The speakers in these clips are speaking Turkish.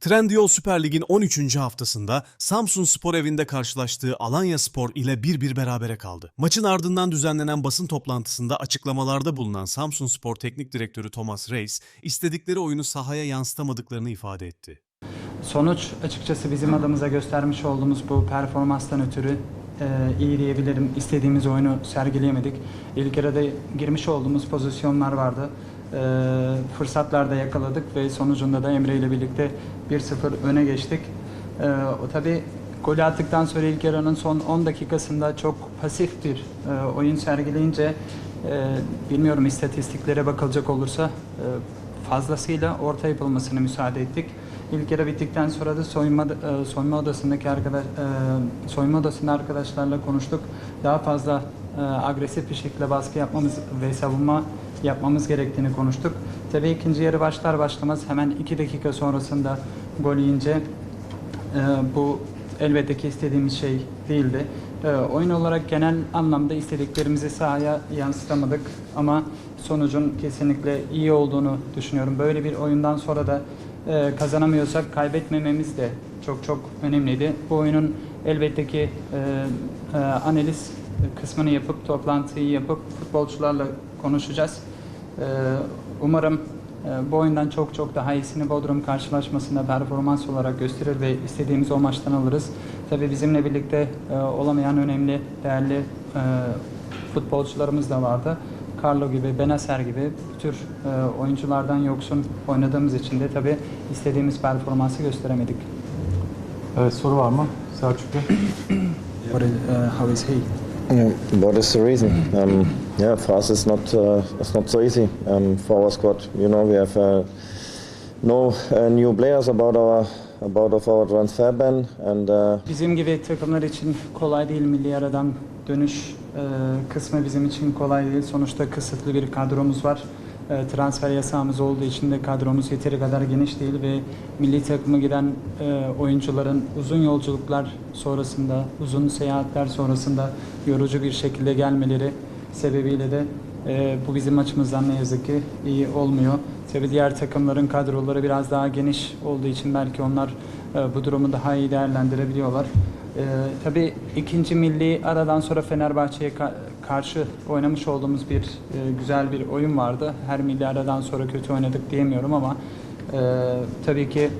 Trendyol Süper Lig'in 13. haftasında Samsun Spor evinde karşılaştığı Alanya Spor ile 1-1 berabere kaldı. Maçın ardından düzenlenen basın toplantısında açıklamalarda bulunan Samsun Spor Teknik Direktörü Thomas Reis, istedikleri oyunu sahaya yansıtamadıklarını ifade etti. Sonuç açıkçası bizim adımıza göstermiş olduğumuz bu performanstan ötürü e, iyi diyebilirim. İstediğimiz oyunu sergileyemedik. İlk yarıda girmiş olduğumuz pozisyonlar vardı. E, fırsatlar da yakaladık ve sonucunda da Emre ile birlikte 1-0 öne geçtik. E, o tabii golü attıktan sonra ilk yarının son 10 dakikasında çok pasif bir e, oyun sergileyince e, bilmiyorum istatistiklere bakılacak olursa e, fazlasıyla orta yapılmasını müsaade ettik. İlk yarı bittikten sonra da soyunma e, soyunma odasındaki arkadaş e, soyunma odasında arkadaşlarla konuştuk. Daha fazla e, agresif bir şekilde baskı yapmamız ve savunma yapmamız gerektiğini konuştuk. Tabii ikinci yarı başlar başlamaz hemen iki dakika sonrasında gol yiyince e, bu elbette ki istediğimiz şey değildi. E, oyun olarak genel anlamda istediklerimizi sahaya yansıtamadık ama sonucun kesinlikle iyi olduğunu düşünüyorum. Böyle bir oyundan sonra da e, kazanamıyorsak kaybetmememiz de çok çok önemliydi. Bu oyunun elbette ki e, e, analiz kısmını yapıp toplantıyı yapıp futbolcularla konuşacağız. E, umarım e, bu oyundan çok çok daha iyisini Bodrum karşılaşmasında performans olarak gösterir ve istediğimiz o maçtan alırız. Tabii bizimle birlikte e, olamayan önemli, değerli e, futbolcularımız da vardı. Carlo gibi, Benacer gibi bu tür oyunculardan yoksun oynadığımız için de tabii istediğimiz performansı gösteremedik. Evet soru var mı Selçuk Bey? What is, uh, how is he? Yeah, What is the reason? Um, yeah, for us it's not uh, it's not so easy. Um, for our squad, you know, we have uh, no uh, new players about our about of our transfer ban, and uh, Bizim gibi takımlar için kolay değil milli aradan dönüş e, kısmı bizim için kolay değil. Sonuçta kısıtlı bir kadromuz var. E, transfer yasağımız olduğu için de kadromuz yeteri kadar geniş değil ve milli takıma giden e, oyuncuların uzun yolculuklar sonrasında, uzun seyahatler sonrasında yorucu bir şekilde gelmeleri sebebiyle de e, bu bizim açımızdan ne yazık ki iyi olmuyor. Tabii diğer takımların kadroları biraz daha geniş olduğu için belki onlar bu durumu daha iyi değerlendirebiliyorlar. E, tabii ikinci milli aradan sonra Fenerbahçe'ye karşı oynamış olduğumuz bir e, güzel bir oyun vardı. Her milli sonra kötü oynadık diyemiyorum ama e, tabii ki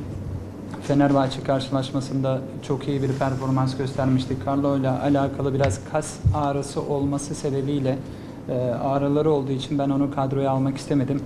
Fenerbahçe karşılaşmasında çok iyi bir performans göstermiştik. Carlo ile alakalı biraz kas ağrısı olması sebebiyle e, ağrıları olduğu için ben onu kadroya almak istemedim.